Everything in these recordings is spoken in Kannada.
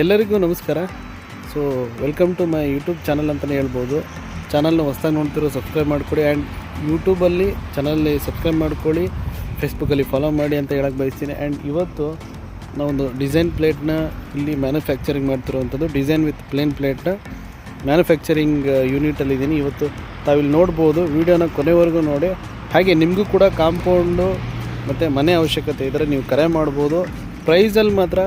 ಎಲ್ಲರಿಗೂ ನಮಸ್ಕಾರ. So welcome to my YouTube channel ಅಂತಲೇ ಹೇಳ್ಬೋದು. ಚಾನಲ್ನ ಹೊಸ್ದಾಗಿ ನೋಡ್ತಿರೋ ಸಬ್ಸ್ಕ್ರೈಬ್ ಮಾಡಿಕೊಡಿ ಆ್ಯಂಡ್ ಯೂಟ್ಯೂಬಲ್ಲಿ ಚಾನಲಲ್ಲಿ ಸಬ್ಸ್ಕ್ರೈಬ್ ಮಾಡ್ಕೊಳ್ಳಿ ಫೇಸ್ಬುಕ್ಕಲ್ಲಿ ಫಾಲೋ ಮಾಡಿ ಅಂತ ಹೇಳಕ್ಕೆ ಬಯಸ್ತೀನಿ. ಆ್ಯಂಡ್ ಇವತ್ತು ನಾವೊಂದು ಡಿಸೈನ್ ಪ್ಲೇಟ್ನ ಇಲ್ಲಿ ಮ್ಯಾನುಫ್ಯಾಕ್ಚರಿಂಗ್ ಮಾಡ್ತಿರುವಂಥದ್ದು. ಡಿಸೈನ್ ವಿತ್ ಪ್ಲೇನ್ ಪ್ಲೇಟ್ನ ಮ್ಯಾನುಫ್ಯಾಕ್ಚರಿಂಗ್ ಯೂನಿಟಲ್ಲಿದ್ದೀನಿ ಇವತ್ತು ತಾವಿಲ್ಲಿ ನೋಡ್ಬೋದು. ವೀಡಿಯೋನ ಕೊನೆವರೆಗೂ ನೋಡಿ. ಹಾಗೆ ನಿಮಗೂ ಕೂಡ ಕಾಂಪೌಂಡು ಮತ್ತು ಮನೆ ಅವಶ್ಯಕತೆ ಇದ್ದರೆ ನೀವು ಕರೆ ಮಾಡ್ಬೋದು. ಪ್ರೈಸಲ್ಲಿ ಮಾತ್ರ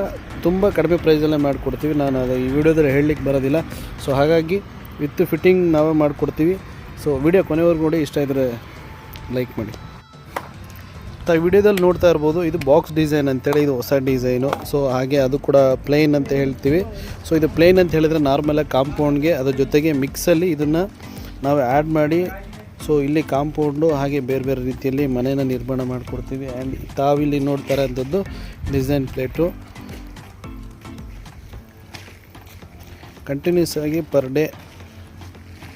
ತುಂಬ ಕಡಿಮೆ ಪ್ರೈಸಲ್ಲೇ ಮಾಡಿಕೊಡ್ತೀವಿ. ನಾನು ಅದು ಈ ವಿಡಿಯೋದಲ್ಲಿ ಹೇಳಲಿಕ್ಕೆ ಬರೋದಿಲ್ಲ. ಸೊ ಹಾಗಾಗಿ ವಿತ್ ಫಿಟ್ಟಿಂಗ್ ನಾವೇ ಮಾಡಿಕೊಡ್ತೀವಿ. ಸೊ ವಿಡಿಯೋ ಕೊನೆವರೆಗೂ ನೋಡಿ, ಇಷ್ಟ ಇದ್ದರೆ ಲೈಕ್ ಮಾಡಿ. ತಾವು ವಿಡಿಯೋದಲ್ಲಿ ನೋಡ್ತಾ ಇರ್ಬೋದು, ಇದು ಬಾಕ್ಸ್ ಡಿಸೈನ್ ಅಂತೇಳಿ, ಇದು ಹೊಸ ಡಿಸೈನು. ಸೊ ಹಾಗೆ ಅದು ಕೂಡ ಪ್ಲೇನ್ ಅಂತ ಹೇಳ್ತೀವಿ. ಸೊ ಇದು ಪ್ಲೇನ್ ಅಂತ ಹೇಳಿದರೆ ನಾರ್ಮಲಾಗಿ ಕಾಂಪೌಂಡ್ಗೆ, ಅದ್ರ ಜೊತೆಗೆ ಮಿಕ್ಸಲ್ಲಿ ಇದನ್ನು ನಾವು ಆ್ಯಡ್ ಮಾಡಿ ಸೊ ಇಲ್ಲಿ ಕಾಂಪೌಂಡು ಹಾಗೆ ಬೇರೆ ಬೇರೆ ರೀತಿಯಲ್ಲಿ ಮನೇನ ನಿರ್ಮಾಣ ಮಾಡಿಕೊಡ್ತೀವಿ. ಆ್ಯಂಡ್ ತಾವಿಲ್ಲಿ ನೋಡ್ತಾ ಇರೋಂಥದ್ದು ಡಿಸೈನ್ ಪ್ಲೇಟು. ಕಂಟಿನ್ಯೂಸ್ ಆಗಿ ಪರ್ ಡೇ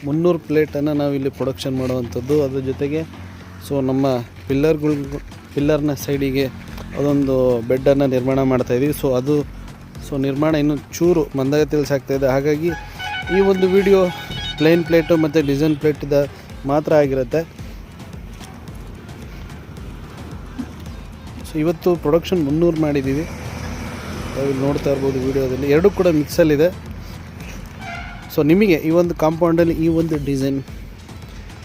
ಮುನ್ನೂರು ಪ್ಲೇಟನ್ನು ನಾವು ಇಲ್ಲಿ ಪ್ರೊಡಕ್ಷನ್ ಮಾಡುವಂಥದ್ದು. ಅದ್ರ ಜೊತೆಗೆ ಸೊ ನಮ್ಮ ಪಿಲ್ಲರ್ಗಳು ಪಿಲ್ಲರ್ನ ಸೈಡಿಗೆ ಅದೊಂದು ಬೆಡ್ಡನ್ನು ನಿರ್ಮಾಣ ಮಾಡ್ತಾಯಿದ್ದೀವಿ ಸೊ ಅದು ಸೊ ನಿರ್ಮಾಣ ಇನ್ನೂ ಚೂರು ಮಂದಗತಿಯಲ್ಲಿ ಇದೆ. ಹಾಗಾಗಿ ಈ ಒಂದು ವಿಡಿಯೋ ಪ್ಲೇನ್ ಪ್ಲೇಟು ಮತ್ತು ಡಿಸೈನ್ ಪ್ಲೇಟಿದ ಮಾತ್ರ ಆಗಿರುತ್ತೆ. ಸೊ ಇವತ್ತು ಪ್ರೊಡಕ್ಷನ್ ಮುನ್ನೂರು ಮಾಡಿದ್ದೀವಿ ನೋಡ್ತಾ ಇರ್ಬೋದು ವಿಡಿಯೋದಲ್ಲಿ ಎರಡೂ ಕೂಡ ಮಿಕ್ಸಲ್ಲಿದೆ ಸೊ ನಿಮಗೆ ಈ ಒಂದು ಕಾಂಪೌಂಡಲ್ಲಿ ಈ ಒಂದು ಡಿಸೈನ್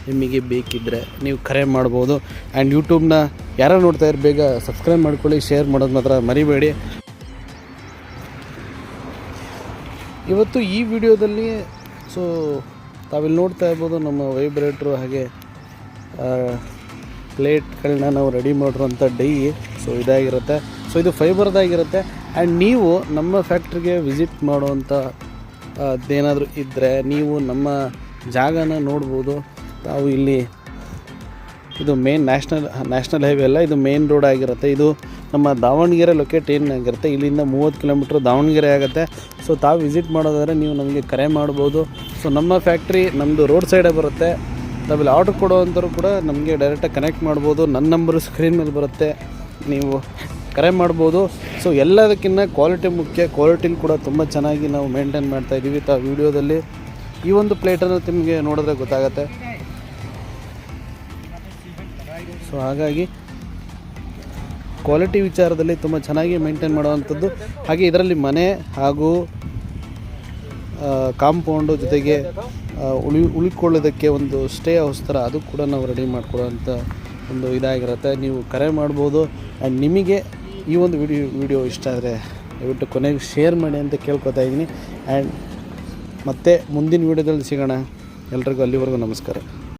ನಿಮಗೆ ಬೇಕಿದ್ದರೆ ನೀವು ಕರೆ ಮಾಡ್ಬೋದು. ಆ್ಯಂಡ್ ಯೂಟ್ಯೂಬ್ನ ಯಾರೋ ನೋಡ್ತಾ ಇರೋ ಬೇಗ ಸಬ್ಸ್ಕ್ರೈಬ್ ಮಾಡ್ಕೊಳ್ಳಿ ಶೇರ್ ಮಾಡೋದು ಮಾತ್ರ ಮರಿಬೇಡಿ. ಇವತ್ತು ಈ ವಿಡಿಯೋದಲ್ಲಿ ಸೊ ತಾವಿಲ್ಲಿ ನೋಡ್ತಾ ಇರ್ಬೋದು ನಮ್ಮ ವೈಬ್ರೇಟ್ರು ಹಾಗೆ ಪ್ಲೇಟ್ಗಳನ್ನ ನಾವು ರೆಡಿ ಮಾಡಿರುವಂಥ ಡೈ ಸೊ ಇದಾಗಿರುತ್ತೆ. ಸೊ ಇದು ಫೈಬರ್ದಾಗಿರುತ್ತೆ ಆ್ಯಂಡ್ ನೀವು ನಮ್ಮ ಫ್ಯಾಕ್ಟ್ರಿಗೆ ವಿಸಿಟ್ ಮಾಡುವಂಥ ಅದೇನಾದರೂ ಇದ್ದರೆ ನೀವು ನಮ್ಮ ಜಾಗನ ನೋಡ್ಬೋದು. ತಾವು ಇಲ್ಲಿ ಇದು ಮೇನ್ ನ್ಯಾಷನಲ್ ನ್ಯಾಷನಲ್ ಹೈವೇ ಅಲ್ಲ, ಇದು ಮೇನ್ ರೋಡ್ ಆಗಿರುತ್ತೆ. ಇದು ನಮ್ಮ ದಾವಣಗೆರೆ ಲೊಕೇಟ್ ಏನಾಗಿರುತ್ತೆ ಇಲ್ಲಿಂದ ಮೂವತ್ತು ಕಿಲೋಮೀಟ್ರ್ ದಾವಣಗೆರೆ ಆಗುತ್ತೆ. ಸೊ ತಾವು ವಿಸಿಟ್ ಮಾಡೋದಾದರೆ ನೀವು ನಮಗೆ ಕರೆ ಮಾಡ್ಬೋದು. ಸೊ ನಮ್ಮ ಫ್ಯಾಕ್ಟ್ರಿ ನಮ್ಮದು ರೋಡ್ ಸೈಡೇ ಬರುತ್ತೆ. ತಾವಿಲ್ಲಿ ಆರ್ಡ್ರ್ ಕೊಡೋವಂಥವ್ರು ಕೂಡ ನಮಗೆ ಡೈರೆಕ್ಟಾಗಿ ಕನೆಕ್ಟ್ ಮಾಡ್ಬೋದು. ನನ್ನ ನಂಬರು ಸ್ಕ್ರೀನ್ ಮೇಲೆ ಬರುತ್ತೆ. ನೀವು ಕರೆ ಮಾಡ್ಬೋದು. ಸೊ ಎಲ್ಲದಕ್ಕಿಂತ ಕ್ವಾಲಿಟಿ ಮುಖ್ಯ. ಕ್ವಾಲಿಟಿಲಿ ಕೂಡ ತುಂಬ ಚೆನ್ನಾಗಿ ನಾವು ಮೇಂಟೈನ್ ಮಾಡ್ತಾಯಿದ್ದೀವಿ ತಾ ವೀಡಿಯೋದಲ್ಲಿ ಈ ಒಂದು ಪ್ಲೇಟನ್ನು ನಿಮಗೆ ನೋಡಿದ್ರೆ ಗೊತ್ತಾಗತ್ತೆ. ಸೊ ಹಾಗಾಗಿ ಕ್ವಾಲಿಟಿ ವಿಚಾರದಲ್ಲಿ ತುಂಬ ಚೆನ್ನಾಗಿ ಮೇಂಟೈನ್ ಮಾಡುವಂಥದ್ದು. ಹಾಗೆ ಇದರಲ್ಲಿ ಮನೆ ಹಾಗೂ ಕಾಂಪೌಂಡು ಜೊತೆಗೆ ಉಳಿ, ಉಳಿಕೊಳ್ಳೋದಕ್ಕೆ ಒಂದು ಸ್ಟೇ ಹೌಸ್ ಥರ ಅದು ಕೂಡ ನಾವು ರೆಡಿ ಮಾಡ್ಕೊಡೋವಂಥ ಒಂದು ಇದಾಗಿರುತ್ತೆ. ನೀವು ಕರೆ ಮಾಡ್ಬೋದು. ಆ್ಯಂಡ್ ನಿಮಗೆ ಈ ಒಂದು ವಿಡಿಯೋ ವಿಡಿಯೋ ಇಷ್ಟ ಆದರೆ ದಯವಿಟ್ಟು ಕೊನೆಗೆ ಶೇರ್ ಮಾಡಿ ಅಂತ ಕೇಳ್ಕೊತಾ ಇದ್ದೀನಿ. ಆ್ಯಂಡ್ ಮತ್ತೆ ಮುಂದಿನ ವಿಡಿಯೋದಲ್ಲಿ ಸಿಗೋಣ. ಎಲ್ರಿಗೂ ಅಲ್ಲಿವರೆಗೂ ನಮಸ್ಕಾರ.